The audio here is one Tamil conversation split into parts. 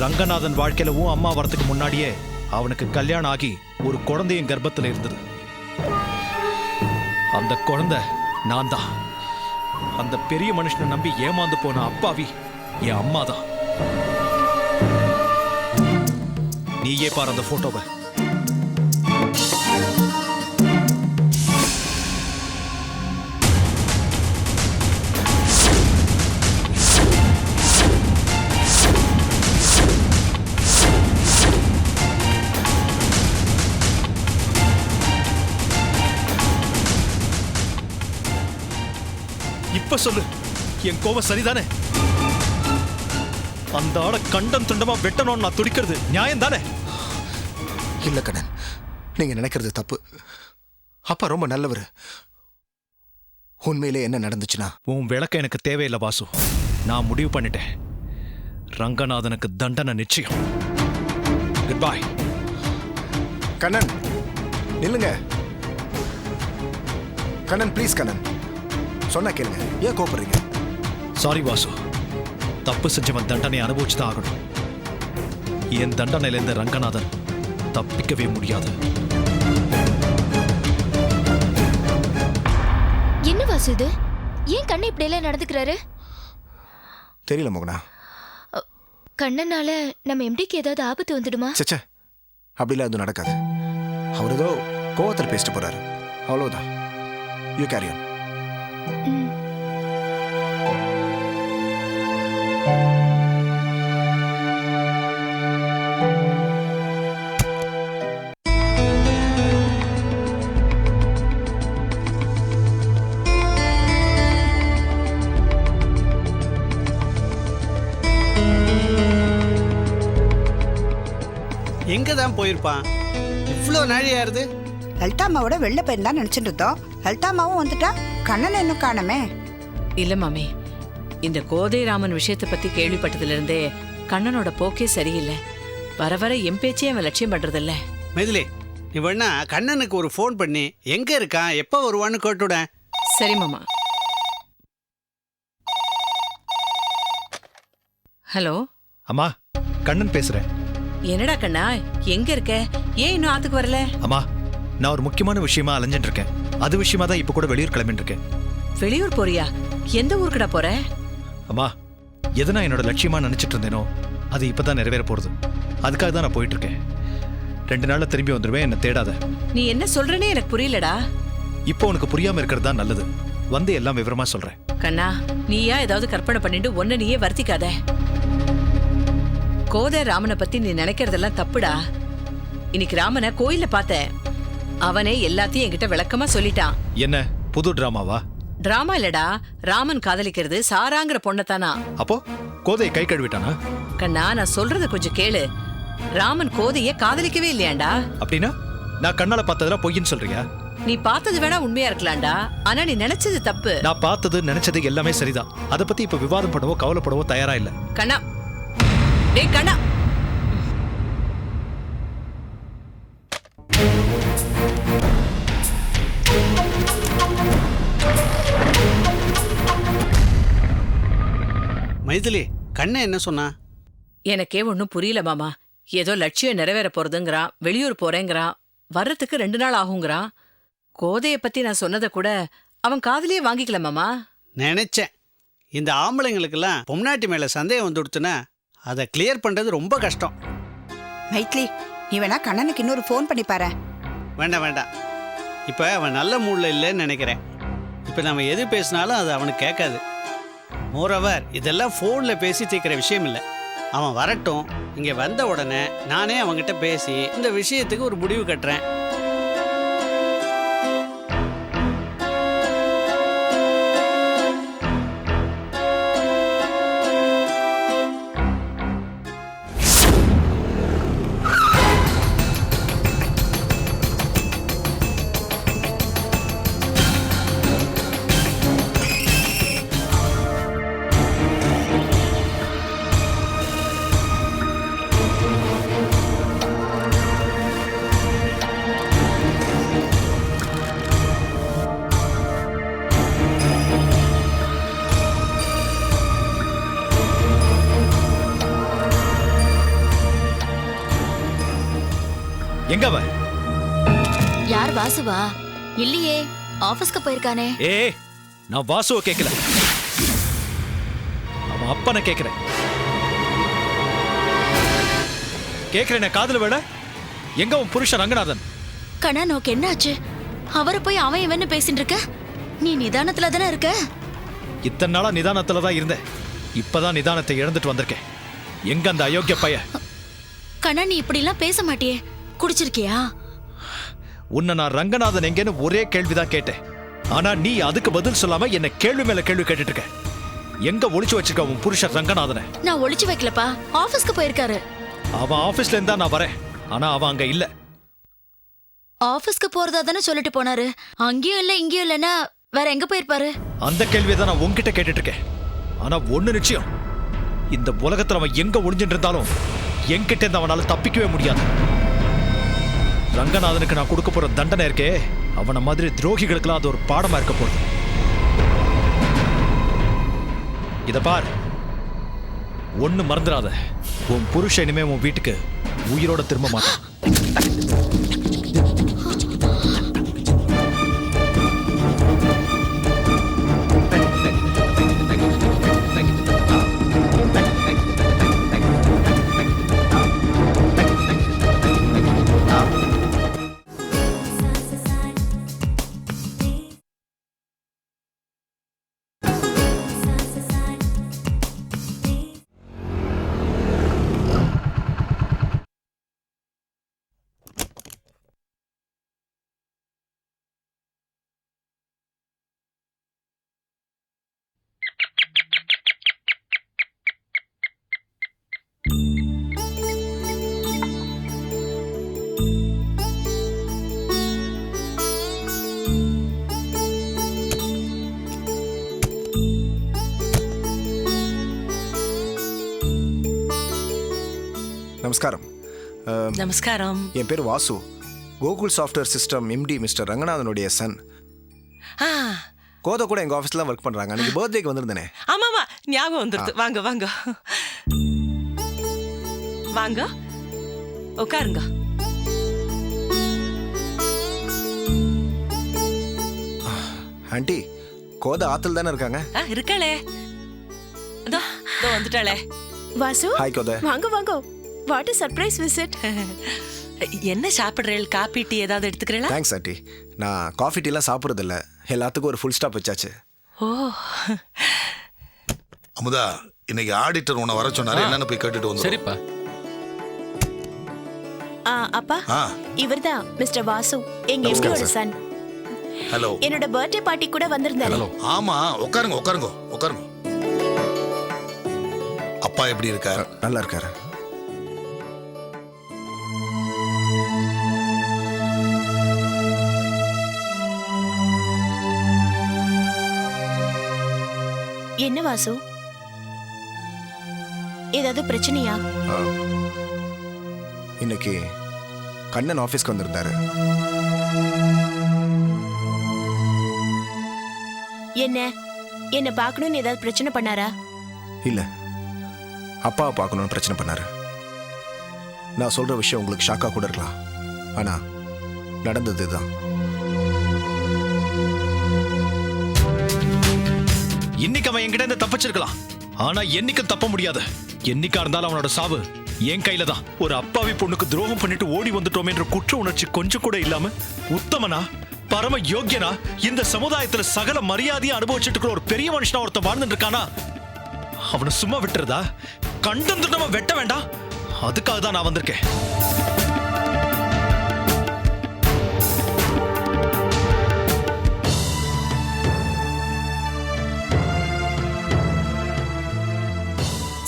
ரங்கநாதன் வாழ்க்கையில உன் அம்மா வரதுக்கு முன்னாடியே அவனுக்கு கல்யாணம் ஆகி ஒரு குழந்தையும் கர்ப்பத்துல இருந்தது. அந்த குழந்தை நான் தான் அந்த பெரிய மனுஷனை நம்பி ஏமாந்து போன அப்பாவி என் அம்மா தான் நீயே பாரு அந்த போட்டோவை. சொல்லு. என் கோவம் சரிதானே? அந்த ஆளை கண்டம் துண்டமா வெட்டணும்னு நான் துடிக்கிறது நியாயம் தானே இல்ல கண்ணன். நீங்க நினைக்கிறது தப்பு. அப்பா ரொம்ப நல்லவர். உண்மையிலே என்ன நடந்துச்சுன்னா? உன் விளக்கம் எனக்கு தேவையில்லை வாசு. நான் முடிவு பண்ணிட்டேன். ரங்கநாதனுக்கு தண்டனை நிச்சயம். குட் பாய் கண்ணன் நில்லுங்க. கண்ணன் ப்ளீஸ் கண்ணன். சொன்னா கேளுங்க. ஏன் கோபப்படுறீங்க சாரி வாசு. தப்பு செஞ்சவன் தண்டனை அனுபவிச்சு தான் ஆகணும். என் தண்டனையிலேருந்து ரங்கநாதன் தப்பிக்கவே முடியாது. என்ன வாசு இது? ஏன் கண்ணன் இப்படி எல்லாம் நடந்துக்கிறாரு? தெரியல மோகனா. கண்ணனால நம்ம எம்டிக்கு ஏதாவது ஆபத்து வந்துடுமா? சச்சே அப்படிலாம் எதுவும் நடக்காது. அவர் ஏதோ கோவத்தில் பேசிட்டு போறாரு. அவ்வளவுதான். யூ கேரி ஆன் ம். எங்க தான் போயிருப்பான்? இவ்வளோ நாழியாருது லலிதாமாவோட வெள்ளை பையன் தான் நினைச்சிட்டு இருந்தோம். லலிதாமாவும் வந்துட்டா? கண்ணன் இன்னும் காணமே? இல்ல மாமி. இந்த கோதை ராமன் விஷயத்தை பத்தி கேள்விப்பட்டதுல இருந்தே கண்ணனோட போக்கே சரியில்லை. வர வர என் பேச்சே அவன் லட்சியம் பண்றதில்ல. மெதிலே நீ வேணா கண்ணனுக்கு ஒரு ஃபோன் பண்ணி எங்க இருக்கான் எப்போ வருவான்னு கேட்டுட சரி மாமா. ஹலோ? அம்மா கண்ணன் பேசுறேன். என்னடா கண்ணா எங்க இருக்க? ஏன் இன்னும் ஆத்துக்கு வரல? அம்மா நான் ஒரு முக்கியமான விஷயமா அலைஞ்சிட்டு இருக்கேன் அது விஷயமா தான் இப்ப கூட வெளியூர் கிளம்பிட்டு இருக்கேன் வெளியூர் போறியா? எந்த ஊருக்குடா போற? அம்மா எது நான் என்னோட லட்சியமா நினைச்சிட்டு இருந்தேனோ அது இப்பதான் நிறைவேற போறது. அதுக்காக தான் நான் போயிட்டு இருக்கேன் ரெண்டு நாள்ல திரும்பி வந்துருவேன் என்ன தேடாத. நீ என்ன சொல்றனே எனக்கு புரியலடா. இப்போ உனக்கு புரியாம இருக்கிறது தான் நல்லது. வந்து எல்லாம் விவரமா சொல்றேன். கண்ணா நீயா ஏதாவது கற்பனை பண்ணிட்டு ஒன்ன நீயே வருத்திக்காத. கோதை ராமனை பத்தி நீ நினைக்கிறதெல்லாம் தப்புடா. இன்னைக்கு ராமனை கோயில்ல பார்த்தேன் அவனே எல்லாத்தையும் என்கிட்ட விளக்கமா சொல்லிட்டான். என்ன புது டிராமாவா? டிராமா இல்லடா ராமன் காதலிக்கிறது சாராங்கிற பொண்ணத்தானா அப்போ கோதையை கை கழுவிட்டானா? கண்ணா நான் சொல்றத கொஞ்சம் கேளு. ராமன் கோதைய காதலிக்கவே இல்லையாண்டா? அப்படின்னா நான் கண்ணால பார்த்ததெல்லாம் பொய்ன்னு சொல்றியா? நீ பார்த்தது வேணா உண்மையா இருக்கலாம்டா. ஆனா நீ நினைச்சது தப்பு. நான் பார்த்தது நினைச்சது எல்லாமே சரிதான். அதை பத்தி இப்ப விவாதம் பண்ணவோ கவலைப்படவோ தயாரா இல்ல. கண்ணா. டேய் கண்ணா. மைதிலி கண்ணன் என்ன சொன்னா? எனக்கே ஒன்றும் புரியல மாமா. ஏதோ லட்சியம் நிறைவேற போறதுங்கிறான் வெளியூர் போறேங்கிறான் வர்றதுக்கு ரெண்டு நாள் ஆகுங்கிறான் கோதைய பத்தி நான் சொன்னதை கூட அவன் காதுலயே வாங்கிக்கல மாமா. நினைச்சேன். இந்த ஆம்பளைங்களுக்கெல்லாம் பொம்னாட்டி மேல சந்தேகம் வந்துடுச்சுன்னா அதை கிளியர் பண்றது ரொம்ப கஷ்டம். மைத்லி நீ வேணா கண்ணனுக்கு இன்னொரு ஃபோன் பண்ணி பாரு. வேண்டாம் வேண்டாம். இப்போ அவன் நல்ல மூடில் இல்லைன்னு நினைக்கிறேன். இப்போ நம்ம எது பேசினாலும் அது அவனுக்கு கேட்காது. மோரவர் இதெல்லாம் ஃபோனில் பேசி தீர்க்கிற விஷயம் இல்லை. அவன் வரட்டும் இங்கே வந்த உடனே நானே அவன்கிட்ட பேசி இந்த விஷயத்துக்கு ஒரு முடிவு கட்டுறேன். எங்க அவ? யார் வாசுவா? இல்லையே ஆபீஸ்க்கு போயிருக்கானே. ஏ நான் வாசுவை கேட்கல அவன் அப்பனை கேட்கிறேன் கேட்கிறேன் காதுல வேட எங்க உன் புருஷன் ரங்கநாதன்? கண்ணா நோக்கு என்னாச்சு அவரை போய் அவன் இவன்னு பேசிட்டு இருக்க? நீ நிதானத்துல தானே இருக்க? இத்தனை நாளா நிதானத்துல தான் இருந்தேன். இப்பதான் நிதானத்தை இழந்துட்டு வந்திருக்கேன். எங்க அந்த அயோக்கிய பைய கண்ணா நீ இப்படி எல்லாம் பேச மாட்டியே. குடிச்சிருக்கியா? உன்னை நான் ரங்கநாதன் எங்கன்னு ஒரே கேள்விதான் கேட்டேன். ஆனா நீ அதுக்கு பதில் சொல்லாம என்ன கேள்வி மேல கேள்வி கேட்டுட்டு இருக்க எங்க ஒளிச்சு வச்சிருக்க உன் புருஷன் ரங்கநாதனை? நான் ஒளிச்சு வைக்கலப்பா. ஆபீஸ்க்கு போயிருக்காரு. அவன் ஆபீஸ்ல இருந்தா நான் வரேன். ஆனா அவன் அங்க இல்ல. ஆபீஸ்க்கு போறதா தானே சொல்லிட்டு போனாரு. அங்கேயும் இல்ல இங்கேயும் இல்லைன்னா வேற எங்க போயிருப்பாரு? அந்த கேள்வியை தான் நான் உன்கிட்ட கேட்டுட்டு இருக்கேன் ஆனா ஒண்ணு நிச்சயம். இந்த உலகத்துல அவன் எங்க ஒளிஞ்சிட்டு இருந்தாலும் என்கிட்ட இருந்து அவனால தப்பிக்கவே முடியாது. ரங்கநாதனுக்கு நான் கொடுக்க போற தண்டனை இருக்கே. அவனை மாதிரி துரோகிகளுக்கெல்லாம் அது ஒரு பாடமா இருக்க போகுது. இத பார். ஒண்ணு மறந்துடாத. உன் புருஷ இனிமே உன் வீட்டுக்கு உயிரோட திரும்ப மாட்டான். நமஸ்காரம் நமஸ்காரம் என் பேர் Vasu Gokul software system MD mister ரங்கநாதனுடைய சன் ஆ கோதை கூட எங்கள் ஆஃபீஸில் தான் ஒர்க் பண்ணுறாங்க அன்றைக்கி பர்த்டேக்கு வந்திருந்தேனே ஆமாமா ஞாபகம் வந்துருது வாங்க வாங்க வாங்க உட்காருங்க ஆண்டி கோதை ஆற்றுல தானே இருக்காங்க ஆ இருக்காளே இதோ இதோ வந்துட்டாளே வாசு ஹாய் கோதை வாங்க வாங்க வாட் சர்ப்ரைஸ் விசிட் என்ன சாப்பிடுறேள் காப்பி டீ ஏதாவது எடுத்துக்கிறீங்களா தேங்க்ஸ் ஆண்டி. நான் காஃபி டீலாம் சாப்பிட்றதில்ல. எல்லாத்துக்கும் ஒரு ஃபுல் ஸ்டாப் வச்சாச்சு. ஓ. அமுதா இன்னைக்கு ஆடிட்டர் உன்னை வர சொன்னாரு. என்னன்னு போய் கேட்டுட்டு வந்து சரிப்பா. அப்பா ஆ. இவர்தான் மிஸ்டர் வாசு. எங்க எம்டியோட. சன் ஹலோ என்னோட பர்த்டே பார்ட்டி கூட வந்திருந்தாரு. ஆமா உட்காருங்க உட்காருங்க உட்காருங்க அப்பா எப்படி இருக்கார்? நல்லா இருக்காரு. வாசு. ஏதாவது பிரச்சனையா. இன்னைக்கு கண்ணன் ஆஃபீஸ்க்கு வந்திருந்தாரு. என்ன? என்ன பார்க்கணும்னு ஏதாவது பிரச்சனை பண்ணாரா? இல்லை. அப்பாவை பார்க்கணும்னு பிரச்சனை பண்ணாரு. நான் சொல்கிற விஷயம் உங்களுக்கு ஷாக்காக கூட இருக்கலாம். ஆனால் நடந்தது இதுதான். இன்னைக்கு அவன் என்கிட்ட இருந்து தப்பிச்சிருக்கலாம். ஆனா என்னைக்கும் தப்ப முடியாது. என்னைக்கா இருந்தாலும் அவனோட சாவு என் கையில தான். ஒரு அப்பாவி பொண்ணுக்கு துரோகம் பண்ணிட்டு ஓடி வந்துட்டோம் என்ற குற்ற உணர்ச்சி கொஞ்சம் கூட இல்லாம உத்தமனா பரம யோக்கியனா இந்த சமுதாயத்துல சகல மரியாதையை அனுபவிச்சுட்டு இருக்கிற ஒரு பெரிய மனுஷனா ஒருத்தன் வாழ்ந்துட்டு இருக்கானா? அவனை சும்மா விட்டுறதா? கண்டம் துண்டமா வெட்ட வேண்டாம். அதுக்காக தான் நான் வந்திருக்கேன்.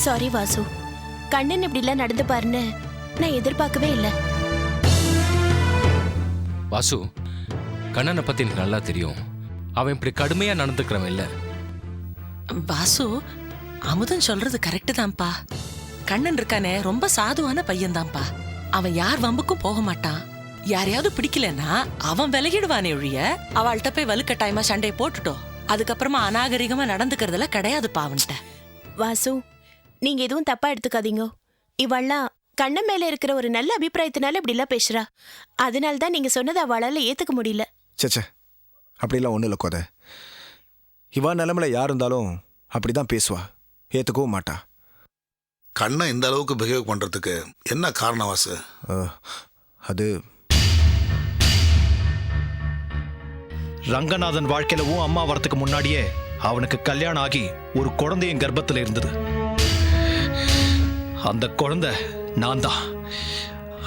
சாரி வாசு கண்ணன் இப்படிலாம் நடந்து பாருன்னு நான் எதிர்பார்க்கவே இல்லை. வாசு கண்ணனை பத்தி எனக்கு நல்லா தெரியும். அவன் இப்படி கடுமையா நடந்துக்கிறவன் இல்ல. வாசு அமுதன் சொல்றது கரெக்டு தான்ப்பா. கண்ணன் இருக்கானே ரொம்ப சாதுவான பையன்தான்ப்பா. அவன் யார் வம்புக்கும் போக மாட்டான். யாரையாவது பிடிக்கலன்னா அவன் விலகிடுவானே ஒழிய அவள்கிட்ட போய் வலுக்கட்டாயமா சண்டையை போட்டுட்டோம். அதுக்கப்புறமா அநாகரிகமா நடந்துக்கிறதுல கிடையாதுப்பா அவன்கிட்ட. வாசு நீங்க எதுவும் தப்பா எடுத்துக்காதீங்க. இவள்லாம் கண்ணன் மேல இருக்கிற ஒரு நல்ல அபிப்பிராயத்தினால இப்படி எல்லாம் பேசுறா. அதனால தான் நீங்க சொன்னதை அவளால ஏத்துக்க முடியல. சேச்சே அப்படிலாம் ஒன்றும் இல்லை கோத. இவா நிலமையில யார் இருந்தாலும் அப்படி தான் பேசுவா. ஏற்றுக்கவும் மாட்டா. கண்ணை இந்த அளவுக்கு பிஹேவ் பண்றதுக்கு என்ன காரணம் வாசு? அஹ், அது ரங்கநாதன் வாழ்க்கையில உன் அம்மா வரத்துக்கு முன்னாடியே அவனுக்கு கல்யாணம் ஆகி ஒரு குழந்தை என் கர்ப்பத்துல இருந்தது. அந்த குழந்தை நான் தான்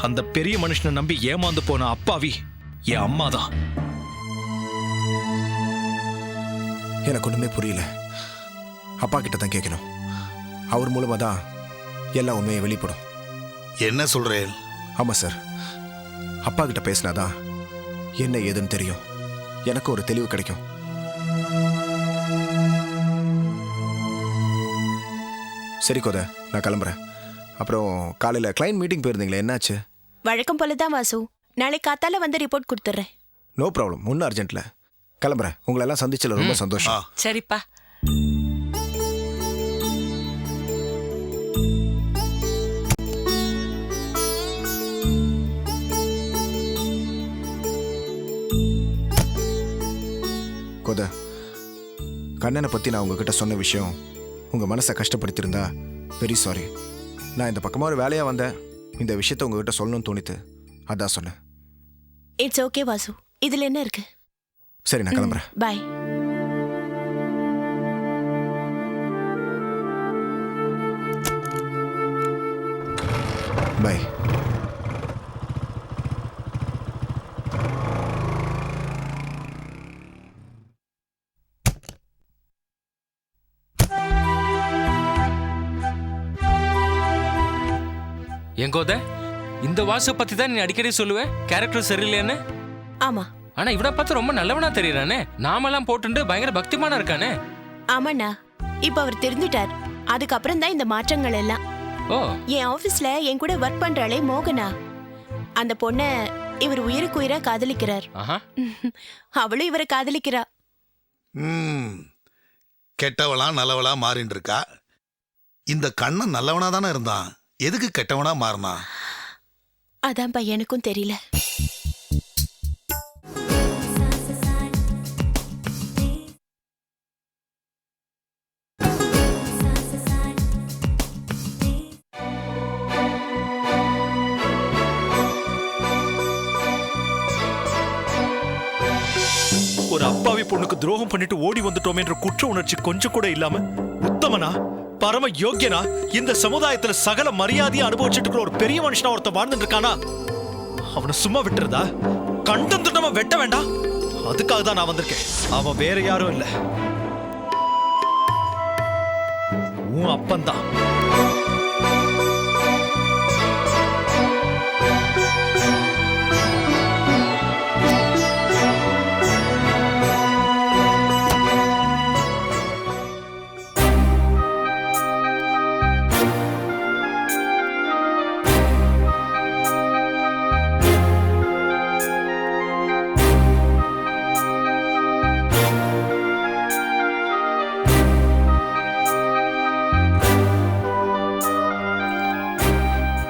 அந்த பெரிய மனுஷனை நம்பி ஏமாந்து போன அப்பாவி என் அம்மா தான் எனக்கு ஒன்றுமே புரியல. அப்பா கிட்ட தான் கேட்கணும் அவர் மூலமாக தான் எல்லா உண்மையும் வெளிப்படும். என்ன சொல்றேன்? ஆமாம் சார் அப்பா கிட்ட பேசினாதான் என்ன ஏதுன்னு தெரியும். எனக்கு ஒரு தெளிவு கிடைக்கும். சரி கோத நான் கிளம்புறேன். அப்புறம் காலையில் கிளைண்ட் மீட்டிங் போயிருந்தீங்களே என்னாச்சு? வழக்கம் போல தான் வாசு. நாளை காத்தால வந்து ரிப்போர்ட் கொடுத்துட்றேன். நோ ப்ராப்ளம் ஒன்றும் அர்ஜென்ட்டில் கிளம்புறேன். உங்களெல்லாம் சந்திச்சல ரொம்ப சந்தோஷம். சரிப்பா. கோத கண்ணனை பற்றி நான் உங்ககிட்ட சொன்ன விஷயம் உங்கள் மனசை கஷ்டப்படுத்தியிருந்தா வெரி சாரி நான் இந்த பக்கமாக ஒரு வேலையாக வந்தேன். இந்த விஷயத்த உங்ககிட்ட சொல்லணும்னு தோணித்து அதான் சொன்னேன். இட்ஸ் ஓகே வாசு இதுல என்ன இருக்கு? சரி நான் கிளம்புறேன். பாய் பை எங்கோத இந்த வாசு பத்தி தான் நீ அடிக்கடி சொல்லுவ? கேரக்டர் சரியில்லைன்னு ஆமா. ஆனா இவனை பார்த்து ரொம்ப நல்லவனா தெரியறானே? நாமெல்லாம் போட்டுண்டு பயங்கர பக்திமானா இருக்கானே? ஆமாண்ணா. இப்ப அவர் தெரிஞ்சுட்டார். அதுக்கப்புறம் தான் இந்த மாற்றங்கள் எல்லாம். ஓ. என் ஆபீஸ்ல என் கூட ஒர்க் பண்றாளே மோகனா. அந்த பொண்ண இவர் உயிருக்கு உயிரா காதலிக்கிறார். ஆஹா. அவளும் இவரை காதலிக்கிறா. ம். கெட்டவளா நல்லவளா மாறின்னு இருக்கா இந்த கண்ணன் நல்லவனா தானே இருந்தான். எதுக்கு கெட்டவனா மாறினான் அதான்ப்பா எனக்கும் தெரியல. ஒரு அப்பாவி பொண்ணுக்கு துரோகம் பண்ணிட்டு ஓடி வந்துட்டோம் என்ற குற்ற உணர்ச்சி கொஞ்சம் கூட இல்லாம உத்தமனா? பரம யோக்கியனா? இந்த சமுதாயத்துல சகல மரியாதையை அனுபவிச்சுட்டு இருக்கிற ஒரு பெரிய மனுஷனா ஒருத்தன் வாழ்ந்துட்டு இருக்கானா அவனை சும்மா விட்டுறதா? கண்டம் துண்டமா வெட்ட வேண்டாம் அதுக்காக தான் நான் வந்திருக்கேன். அவன் வேற யாரும் இல்ல. உன் அப்பந்தான்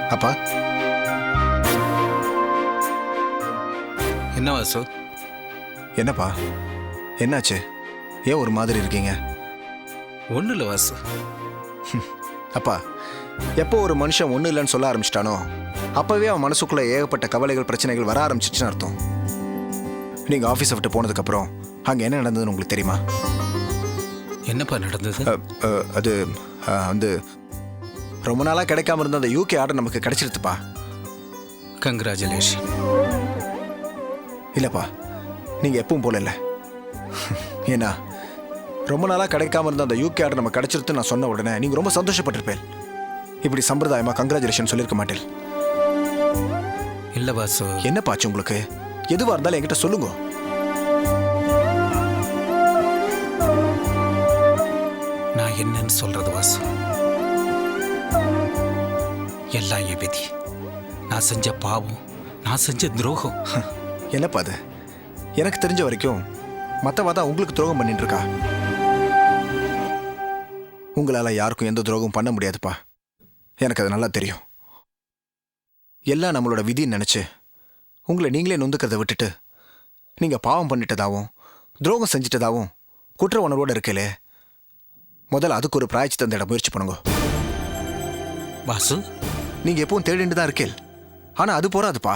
அப்பா. என்ன வாசு? என்னப்பா? என்னாச்சு? ஏன் ஒரு மாதிரி இருக்கீங்க? ஒன்றும் இல்லை வாசு. அப்பா எப்போ ஒரு மனுஷன் ஒன்றும் இல்லைன்னு சொல்ல ஆரம்பிச்சிட்டானோ அப்போவே அவன் மனசுக்குள்ள ஏகப்பட்ட கவலைகள் பிரச்சனைகள் வர ஆரம்பிச்சிச்சுன்னு அர்த்தம். நீங்கள் ஆஃபீஸை விட்டு போனதுக்கப்புறம் அங்கே என்ன நடந்ததுன்னு உங்களுக்கு தெரியுமா? என்னப்பா நடந்தது? அ, அ, அது அ, வந்து ரொம்ப நாளாக கிடைக்காம இருந்த அந்த யூகே ஆர்டர் நமக்கு கிடைச்சிருத்துப்பா. கங்க்ராச்சுலேஷன் இல்லைப்பா நீங்கள் எப்பவும் போல இல்லை. ஏன்னா ரொம்ப நாளாக கிடைக்காம இருந்த அந்த யூகே ஆர்டர் நம்ம கிடைச்சிருத்து நான் சொன்ன உடனே நீங்கள் ரொம்ப சந்தோஷப்பட்டிருப்பேன் இப்படி சம்பிரதாயமாக கங்க்ராச்சுலேஷன் சொல்லியிருக்க மாட்டேன். இல்லை வாசு என்னப்பாச்சு உங்களுக்கு? எதுவாக இருந்தாலும் என்கிட்ட சொல்லுங்க. நான் என்னன்னு சொல்றது வாசு எல்லாம் என் விதி. நான் செஞ்ச பாவம் நான் செஞ்ச துரோகம். என்னப்பா அது? எனக்கு தெரிஞ்ச வரைக்கும் மற்றவா தான் உங்களுக்கு துரோகம் பண்ணிட்டு இருக்கா உங்களால் யாருக்கும் எந்த துரோகம் பண்ண முடியாதுப்பா. எனக்கு அது நல்லா தெரியும். எல்லாம் நம்மளோட விதின்னு நினைச்சு உங்களை நீங்களே நொந்துக்கிறத விட்டுட்டு நீங்க பாவம் பண்ணிட்டதாவும் துரோகம் செஞ்சிட்டதாவும் குற்ற உணர்வோட இருக்கலே. முதல்ல அதுக்கு ஒரு பிராய்ச்சி தேட முயற்சி பண்ணுங்க. வாசு நீங்க எப்பவும் தேடிட்டு தான் இருக்கேள். ஆனா அது போறாதுப்பா.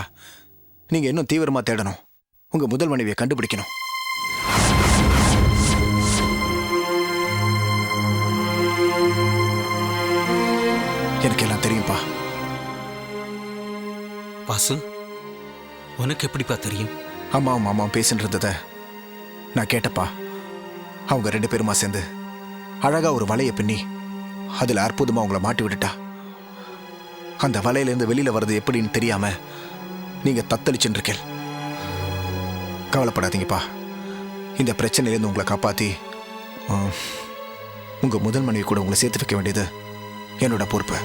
நீங்க இன்னும் தீவிரமா தேடணும். உங்க முதல் மனைவியை கண்டுபிடிக்கணும். எனக்கு எல்லாம் தெரியும்ப்பா வாசு உனக்கு எப்படிப்பா தெரியும்? அம்மாவும் மாமாவும் பேசிட்டு இருந்ததை நான் கேட்டப்பா. அவங்க ரெண்டு பேருமா சேர்ந்து அழகா ஒரு வலையை பின்னி அதுல அற்புதமா உங்களை மாட்டி விட்டுட்டா. அந்த வலையிலேருந்து வெளியில் வர்றது எப்படின்னு தெரியாமல் நீங்கள் தத்தளிச்சுட்டு கவலைப்படாதீங்கப்பா. இந்த பிரச்சனையிலேருந்து உங்களை காப்பாற்றி உங்கள் முதல் மனைவி கூட உங்களை சேர்த்து வைக்க வேண்டியது என்னோட பொறுப்பு.